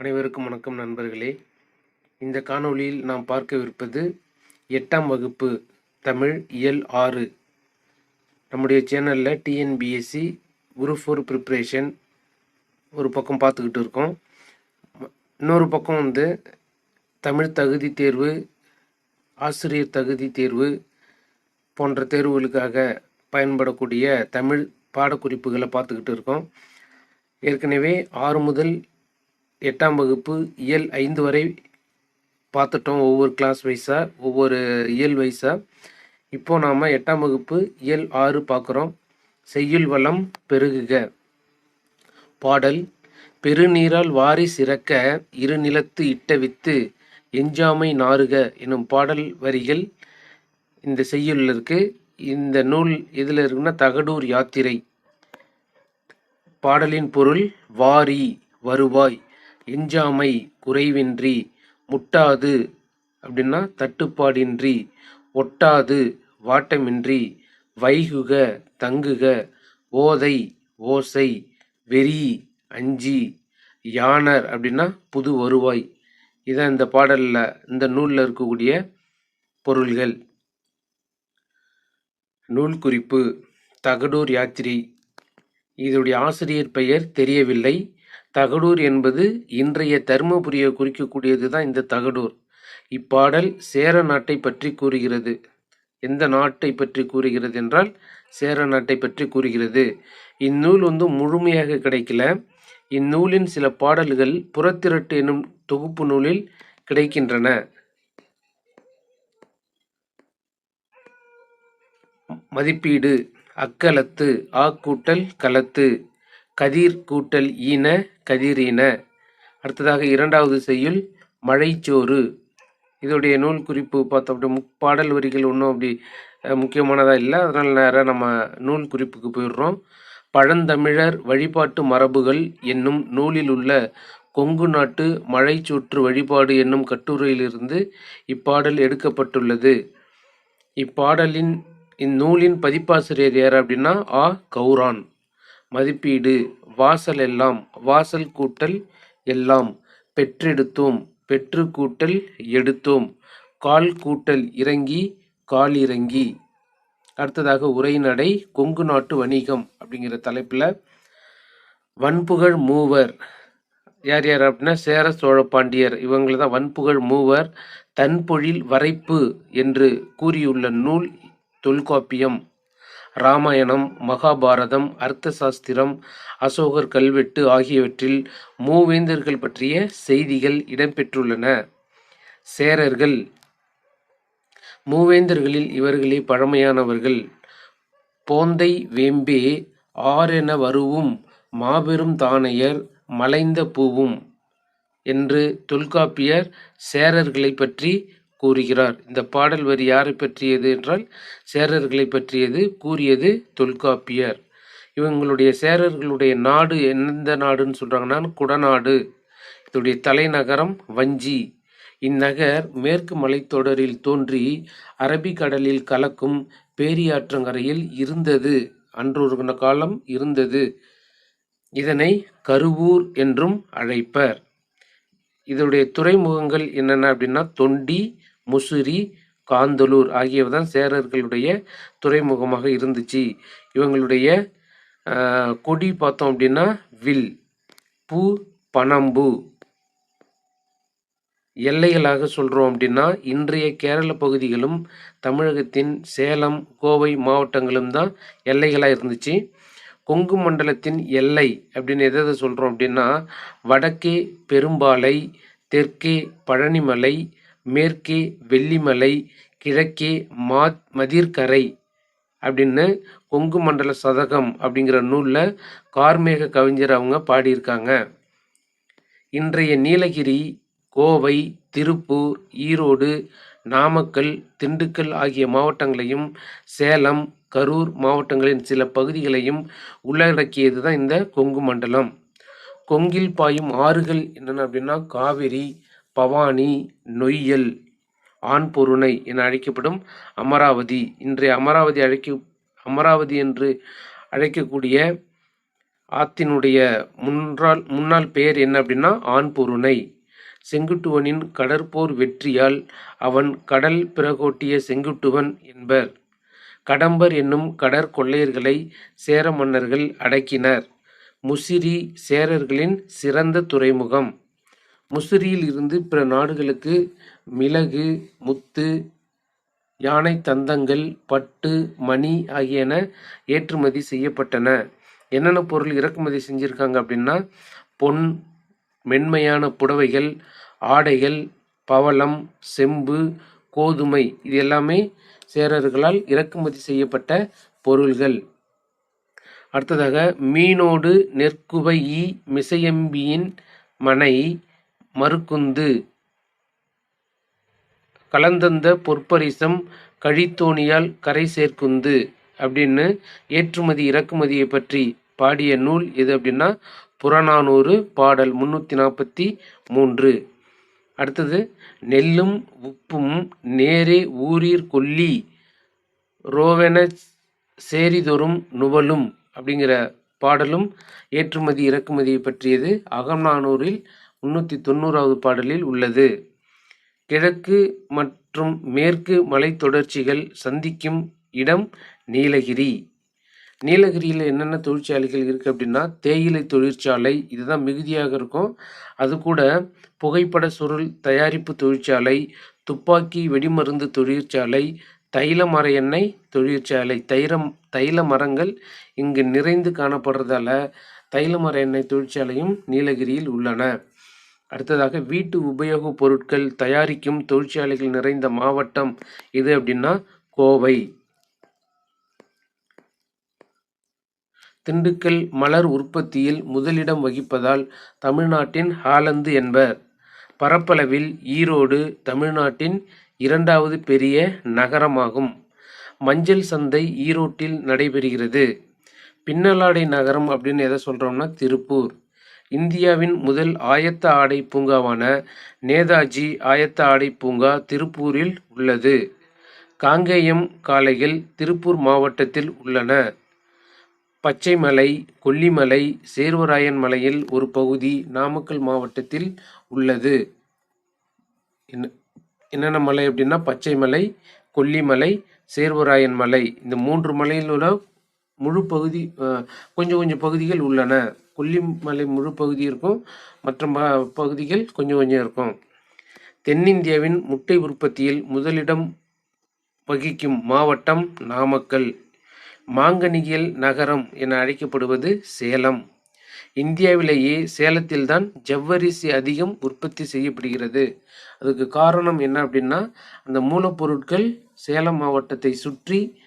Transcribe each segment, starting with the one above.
அனைவருக்கும் வணக்கம் நண்பர்களே. இந்த காணொளியில் நாம் பார்க்கவிருப்பது எட்டாம் வகுப்பு தமிழ் இயல் ஆறு. நம்முடைய சேனலில் டிஎன்பிஎஸ்சி குரூப் ஃபோர் ப்ரிப்ரேஷன் ஒரு பக்கம் பார்த்துக்கிட்டு இருக்கோம். இன்னொரு பக்கம் வந்து தமிழ் தகுதி தேர்வு ஆசிரியர் தகுதி தேர்வு போன்ற தேர்வுகளுக்காக பயன்படக்கூடிய தமிழ் பாடக்குறிப்புகளை பார்த்துக்கிட்டு இருக்கோம். ஏற்கனவே ஆறு முதல் எட்டாம் வகுப்பு இயல் ஐந்து வரை பார்த்துட்டோம் ஒவ்வொரு கிளாஸ் வைஸாக ஒவ்வொரு இயல் வைஸாக இப்போ நாம் எட்டாம் வகுப்பு இயல் ஆறு பார்க்குறோம். செய்யுள் வளம் பெருகுக. பாடல் பெருநீரால் வாரி சிறக்க இரு நிலத்து இட்ட வித்து எஞ்சாமை நாறுக எனும் பாடல் வரிகள் இந்த செய்யுளில் இருக்குது இந்த நூல் இதில் இருக்குன்னா தகடூர் யாத்திரை. பாடலின் பொருள் வாரி வருவாய் எஞ்சாமை குறைவின்றி முட்டாது அப்படின்னா தட்டுப்பாடின்றி ஒட்டாது வாட்டமின்றி வைகுக தங்குக ஓதை ஓசை வெறி அஞ்சி யானர் அப்படின்னா புது வருவாய். இதான் இந்த பாடலில் இந்த நூலில் இருக்கக்கூடிய பொருள்கள். நூல் குறிப்பு தகடூர் யாத்திரை. இதனுடைய ஆசிரியர் பெயர் தெரியவில்லை. தகடூர் என்பது இன்றைய தருமபுரியை குறிக்கக்கூடியது தான் இந்த தகடூர். இப்பாடல் சேர நாட்டை பற்றி கூறுகிறது. எந்த நாட்டை பற்றி கூறுகிறது என்றால் சேர நாட்டை பற்றி கூறுகிறது. இந்நூல் வந்து முழுமையாக கிடைக்கல. இந்நூலின் சில பாடல்கள் புறத்திரட்டு எனும் தொகுப்பு நூலில் கிடைக்கின்றன. மதிப்பீடு அக்கலத்து ஆக்கூட்டல் கலத்து. கதிர் கூட்டல் ஈன கதிரீன அடுத்ததாக இரண்டாவது செய்யுள் மழைச்சோறு. இதோடைய நூல் குறிப்பு பார்த்தோம் அப்படி முப்பாடல் வரிகள் ஒன்றும் அப்படி முக்கியமானதாக இல்லை. அதனால் நேராக நம்ம நூல் குறிப்புக்கு போயிடுறோம். பழந்தமிழர் வழிபாட்டு மரபுகள் என்னும் நூலில் உள்ள கொங்கு நாட்டு மழைச்சோற்று வழிபாடு என்னும் கட்டுரையிலிருந்து இப்பாடல் எடுக்கப்பட்டுள்ளது. இப்பாடலின் இந்நூலின் பதிப்பாசிரியர் யார் அப்படின்னா ஆ. கௌரான். மதிப்பீடு வாசல் எல்லாம் வாசல் கூட்டல் எல்லாம் பெற்றெடுத்தோம் பெற்று கூட்டல் எடுத்தோம் கால் கூட்டல் இறங்கி கால் இறங்கி. அடுத்ததாக உரைநடை கொங்கு நாட்டு வணிகம் அப்படிங்கிற தலைப்பில் வன்புகழ் மூவர். யார் யார் அப்படின்னா சேர சோழ பாண்டியர் இவங்களை தான் வன்புகழ் மூவர் தன்பொழில் வரைப்பு என்று கூறியுள்ள நூல் தொல்காப்பியம். ராமாயணம் மகாபாரதம் அர்த்த சாஸ்திரம் அசோகர் கல்வெட்டு ஆகியவற்றில் மூவேந்தர்கள் பற்றிய செய்திகள் இடம்பெற்றுள்ளன. சேரர்கள். மூவேந்தர்களில் இவர்களே பழமையானவர்கள். போந்தை வேம்பே ஆரென வருவும் மாபெரும் தானையர் மலைந்த பூவும் என்று தொல்காப்பியர் சேரர்களை பற்றி கூறுகிறார். இந்த பாடல் வரி யாரை பற்றியது என்றால் சேரர்களை பற்றியது கூறியது தொல்காப்பியர். இவங்களுடைய சேரர்களுடைய நாடு எந்த நாடுன்னு சொல்கிறாங்கன்னா குடநாடு. இதோடைய தலைநகரம் வஞ்சி. இந்நகர் மேற்கு மலைத்தொடரில் தோன்றி அரபிக்கடலில் கலக்கும் பேரியாற்றங்கரையில் இருந்தது. அன்றொரு காலம் இருந்தது. இதனை கருவூர் என்றும் அழைப்பர். இதோடைய துறைமுகங்கள் என்னென்ன அப்படின்னா தொண்டி முசிறி காந்தலூர் ஆகியவை தான் சேரர்களுடைய துறைமுகமாக இருந்துச்சு. இவங்களுடைய கொடி பார்த்தோம் அப்படின்னா வில் பூ பனம்பு. எல்லைகளாக சொல்கிறோம் அப்படின்னா இன்றைய கேரள பகுதிகளும் தமிழகத்தின் சேலம் கோவை மாவட்டங்களும் தான் எல்லைகளாக இருந்துச்சு. கொங்கு மண்டலத்தின் எல்லை அப்படின்னு எதை எதை சொல்கிறோம் அப்படின்னா வடக்கே பெரும்பாலை தெற்கே பழனிமலை மேற்கே வெள்ளிமலை கிழக்கே மா மதிர்கரை அப்படின்னு கொங்கு மண்டல சதகம் அப்படிங்கிற நூலில் கார்மேக கவிஞர் அவங்க பாடியிருக்காங்க. இன்றைய நீலகிரி கோவை திருப்பூர் ஈரோடு நாமக்கல் திண்டுக்கல் ஆகிய மாவட்டங்களையும் சேலம் கரூர் மாவட்டங்களின் சில பகுதிகளையும் உள்ளடக்கியது தான் இந்த கொங்கு மண்டலம். கொங்கில் பாயும் ஆறுகள் என்னென்ன அப்படின்னா காவிரி பவானி நொய்யல் ஆண்பொருணை என அழைக்கப்படும் அமராவதி. இன்றைய அமராவதி அழைக்க அமராவதி என்று அழைக்கக்கூடிய ஆத்தினுடைய முன்றால் முன்னாள் பெயர் என்ன அப்படின்னா ஆண்பொருணை செங்குட்டுவனின் கடற்போர் வெற்றியால் அவன் கடல் பிறகோட்டிய செங்குட்டுவன் என்பர். கடம்பர் என்னும் கடற்கொள்ளையர்களை சேர மன்னர்கள் அடக்கினர். முசிறி சேரர்களின் சிறந்த துறைமுகம். முசிறியில் இருந்து பிற நாடுகளுக்கு மிளகு முத்து யானை தந்தங்கள் பட்டு மணி ஆகியன ஏற்றுமதி செய்யப்பட்டன. என்னென்ன பொருள் இறக்குமதி செஞ்சுருக்காங்க அப்படின்னா பொன் மென்மையான புடவைகள் ஆடைகள் பவளம் செம்பு கோதுமை இது எல்லாமே சேரர்களால் இறக்குமதி செய்யப்பட்ட பொருள்கள். அடுத்ததாக மீனோடு நெற்குவை ஈ மிசையம்பியின் மனை மறுக்குந்து. கலந்தந்த பொற்பரிசம் கழித்தோணியால் கரை சேர்க்குந்து அப்படின்னு ஏற்றுமதி இறக்குமதியை பற்றி பாடிய நூல் எது அப்படின்னா புறநானூறு பாடல் முன்னூற்றி நாற்பத்தி மூன்று. அடுத்தது நெல்லும் உப்பும் நேரே ஊரீர் கொல்லி ரோவென சேரிதொரும் நுவலும் அப்படிங்கிற பாடலும் ஏற்றுமதி இறக்குமதியை பற்றியது அகநானூரில் முன்னூற்றி தொண்ணூறாவது பாடலில் உள்ளது. கிழக்கு மற்றும் மேற்கு மலைத்தொடர்ச்சிகள் சந்திக்கும் இடம் நீலகிரி. நீலகிரியில் என்னென்ன தொழிற்சாலைகள் இருக்குது அப்படின்னா தேயிலை தொழிற்சாலை இதுதான் மிகுதியாக இருக்கும். அது கூட புகைப்பட சுருள் தயாரிப்பு தொழிற்சாலை துப்பாக்கி வெடிமருந்து தொழிற்சாலை தைல மர எண்ணெய் தொழிற்சாலை தைரம் தைல மரங்கள் இங்கு நிறைந்து காணப்படுறதால தைல மர எண்ணெய் தொழிற்சாலையும் நீலகிரியில் உள்ளன. அடுத்ததாக வீட்டு உபயோகப் பொருட்கள் தயாரிக்கும் தொழிற்சாலைகள் நிறைந்த மாவட்டம் எது அப்படின்னா கோவை. திண்டுக்கல் மலர் உற்பத்தியில் முதலிடம் வகிப்பதால் தமிழ்நாட்டின் ஹாலந்து என்பர். பரப்பளவில் ஈரோடு தமிழ்நாட்டின் இரண்டாவது பெரிய நகரமாகும். மஞ்சள் சந்தை ஈரோட்டில் நடைபெறுகிறது. பின்னலாடை நகரம் அப்படின்னு எதை சொல்கிறோம்னா திருப்பூர். இந்தியாவின் முதல் ஆயத்த ஆடை பூங்காவான நேதாஜி ஆயத்த ஆடை பூங்கா திருப்பூரில் உள்ளது. காங்கேயம் காளைகள் திருப்பூர் மாவட்டத்தில் உள்ளன. பச்சைமலை கொல்லிமலை சேர்வராயன் மலையில் ஒரு பகுதி நாமக்கல் மாவட்டத்தில் உள்ளது. என்ன என்னென்ன மலை அப்படின்னா பச்சைமலை கொல்லிமலை சேர்வராயன் மலை. இந்த மூன்று மலையில் உள்ள முழு பகுதி கொஞ்சம் கொஞ்சம் பகுதிகள் உள்ளன. கொல்லிமலை முழு பகுதி இருக்கும். மற்ற பகுதிகள் கொஞ்சம் கொஞ்சம் இருக்கும். தென்னிந்தியாவின் முட்டை உற்பத்தியில் முதலிடம் வகிக்கும் மாவட்டம் நாமக்கல். மாங்கனியல் நகரம் என அழைக்கப்படுவது சேலம். இந்தியாவிலேயே சேலத்தில்தான் ஜவ்வரிசி அதிகம் உற்பத்தி செய்யப்படுகிறது. அதுக்கு காரணம் என்ன அப்படின்னா அந்த மூலப்பொருட்கள் சேலம் மாவட்டத்தை சுற்றி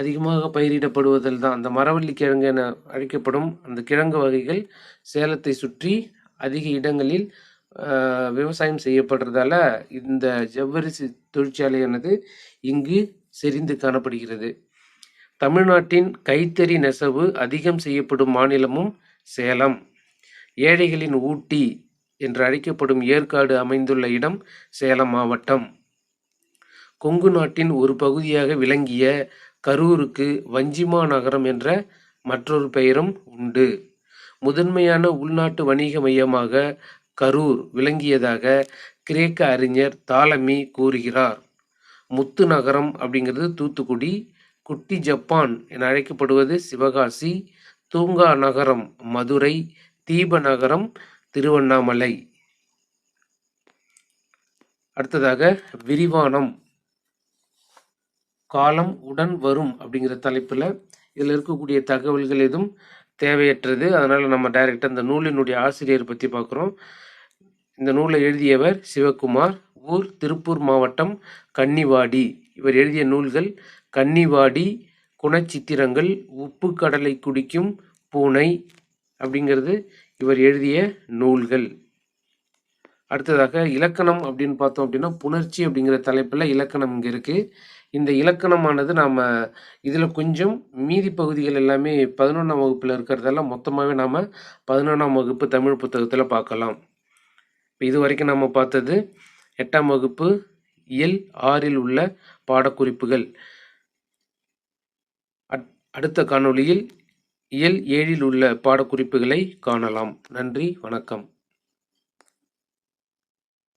அதிகமாக பயிரிடப்படுவதில் தான். அந்த மரவள்ளி கிழங்கு என அழைக்கப்படும் அந்த கிழங்கு வகைகள் சேலத்தை சுற்றி அதிக இடங்களில் விவசாயம் செய்யப்படுறதால இந்த ஜவ்வரிசி தொழிற்சாலையானது இங்கு செறிந்து காணப்படுகிறது. தமிழ்நாட்டின் கைத்தறி நெசவு அதிகம் செய்யப்படும் மாநிலமும் சேலம். ஏழைகளின் ஊட்டி என்று அழைக்கப்படும் ஏற்காடு அமைந்துள்ள இடம் சேலம் மாவட்டம். கொங்கு நாட்டின் ஒரு பகுதியாக விளங்கிய கரூருக்கு வஞ்சிமா நகரம் என்ற மற்றொரு பெயரும் உண்டு. முதன்மையான உள்நாட்டு வணிக மையமாக கரூர் விளங்கியதாக கிரேக்க அறிஞர் தாலமி கூறுகிறார். முத்து நகரம் அப்படிங்கிறது தூத்துக்குடி குட்டி ஜப்பான் என அழைக்கப்படுவது சிவகாசி தூங்கா நகரம் மதுரை தீப நகரம் திருவண்ணாமலை. அடுத்ததாக விரிவானம். காலம் உடன் வரும் அப்படிங்கிற தலைப்பில் இதில் இருக்கக்கூடிய தகவல்கள் எதுவும் தேவையற்றது. அதனால் நம்ம டைரெக்டாக இந்த நூலினுடைய ஆசிரியர் பற்றி பார்க்குறோம் இந்த நூலை எழுதியவர் சிவகுமார் ஊர் திருப்பூர் மாவட்டம் கன்னிவாடி. இவர் எழுதிய நூல்கள் கன்னிவாடி குணச்சித்திரங்கள் உப்பு கடலை குடிக்கும் பூனை அப்படிங்கிறது இவர் எழுதிய நூல்கள். அடுத்ததாக இலக்கணம் அப்படின்னு பார்த்தோம் அப்படின்னா புணர்ச்சி அப்படிங்கிற தலைப்பில் இலக்கணம் இங்கே இருக்குது இந்த இலக்கணமானது நாம் இதில் கொஞ்சம் மீதி பகுதிகள் எல்லாமே பதினொன்றாம் வகுப்பில் இருக்கிறதெல்லாம் மொத்தமாகவே நாம் பதினொன்றாம் வகுப்பு தமிழ் புத்தகத்தில் பார்க்கலாம். இப்போ இது வரைக்கும் நம்ம பார்த்தது எட்டாம் வகுப்பு இயல் ஆறில் உள்ள பாடக்குறிப்புகள். அடுத்த காணொளியில் இயல் ஏழில் உள்ள பாடக்குறிப்புகளை காணலாம். நன்றி வணக்கம்.